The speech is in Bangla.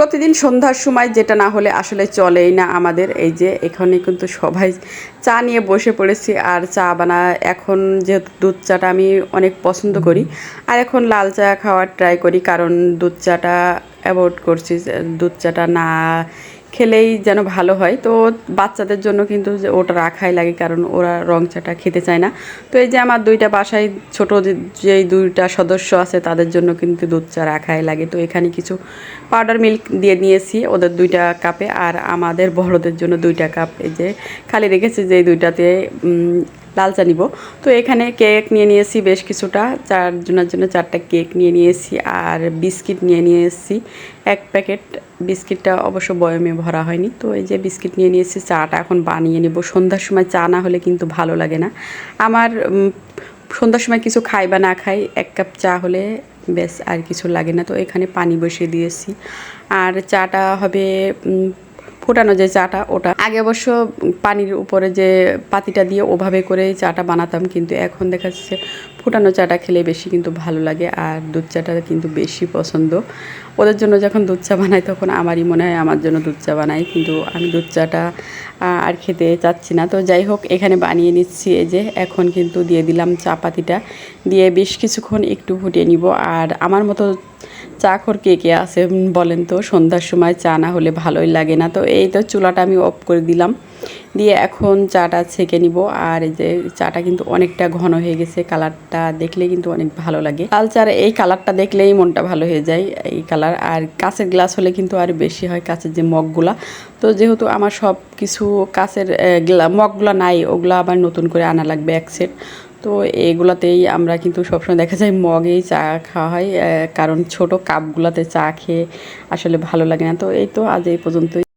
প্রতিদিন সন্ধ্যার সময় যেটা না হলে আসলে চলেই না আমাদের। এই যে এখানে কিন্তু সবাই চা নিয়ে বসে পড়েছি আর চা বানা এখন যেহেতু দুধ চাটা আমি অনেক পছন্দ করি আর এখন লাল চা খাওয়ার ট্রাই করি কারণ দুধ চাটা অ্যাভয়েড করছি দুধ চাটা না খেলেই যেন ভালো হয়। তো বাচ্চাদের জন্য কিন্তু যে ওটা রাখাই লাগে, কারণ ওরা রং চাটা খেতে চায় না। তো এই যে আমার দুইটা বাসায় ছোট যেই দুইটা সদস্য আছে, তাদের জন্য কিন্তু দুধ চা রাখাই লাগে। তো এখানে কিছু পাউডার মিল্ক দিয়ে নিয়েছি ওদের দুইটা কাপে আর আমাদের বড়দের জন্য দুইটা কাপ এই যে খালি রেখেছি যে দুইটাতে লাল চা নিব। তো এখানে কেক নিয়ে নিয়েছি বেশ কিছুটা। চারজনের জন্য চারটা কেক নিয়ে নিয়েছি আর বিস্কিট নিয়ে নিয়ে এসেছি এক প্যাকেট বিস্কিটটা অবশ্য বয়মে ভরা হয়নি। তো এই যে বিস্কিট নিয়ে নিয়েছি, চাটা এখন বানিয়ে নেব। সন্ধ্যার সময় চা না হলে কিন্তু ভালো লাগে না। আমার সন্ধ্যার সময় কিছু খাই বা না খাই, এক কাপ চা হলে বেশ আর কিছু লাগে না। তো এখানে পানি বসিয়ে দিয়েছি। আর চাটা হবে ফোটানো যে চাটা, ওটা। আগে অবশ্য পানির উপরে যে পাতিটা দিয়ে ওভাবে করে চাটা বানাতাম, কিন্তু এখন দেখা যাচ্ছে ফোটানো চাটা খেলে বেশি কিন্তু ভালো লাগে আর দুধ চাটা কিন্তু বেশি পছন্দ। ওদের জন্য যখন দুধ চা বানাই, তখন আমারই মনে হয় আমার জন্য দুধ চা বানাই, কিন্তু আমি দুধ চাটা আর খেতে চাচ্ছি না। তো যাই হোক, এখানে বানিয়ে নিচ্ছি এই যে, এখন কিন্তু দিয়ে দিলাম চা পাতিটা। দিয়ে বেশ কিছুক্ষণ একটু ফুটিয়ে নিব, আর আমার মতো চা খোর কে কে আছে বলেন তো? সন্ধ্যার সময় চা না হলে ভালোই লাগে না। তো এই তো চুলাটা আমি অফ করে দিলাম। দিয়ে এখন চাটা ছেঁকে নিব। আর এই যে চাটা কিন্তু অনেকটা ঘন হয়ে গেছে। কালারটা দেখলে কিন্তু অনেক ভালো লাগে। লাল চার এই কালারটা দেখলেই মনটা ভালো হয়ে যায় এই কালার। আর কাঁচের গ্লাস হলে কিন্তু আর বেশি হয় কাঁচের যে মগগুলা। তো যেহেতু আমার সব কিছু কাঁচের মগগুলা নাই, ওগুলা আবার নতুন করে আনা লাগবে এক সেট। তো এগুলাতেই আমরা কিন্তু সবসময় দেখা যায় মগেই চা খাওয়া হয় কারণ ছোট কাপগুলাতে চা খেয়ে আসলে ভালো লাগে না। তো এই তো আজ এই পর্যন্তই।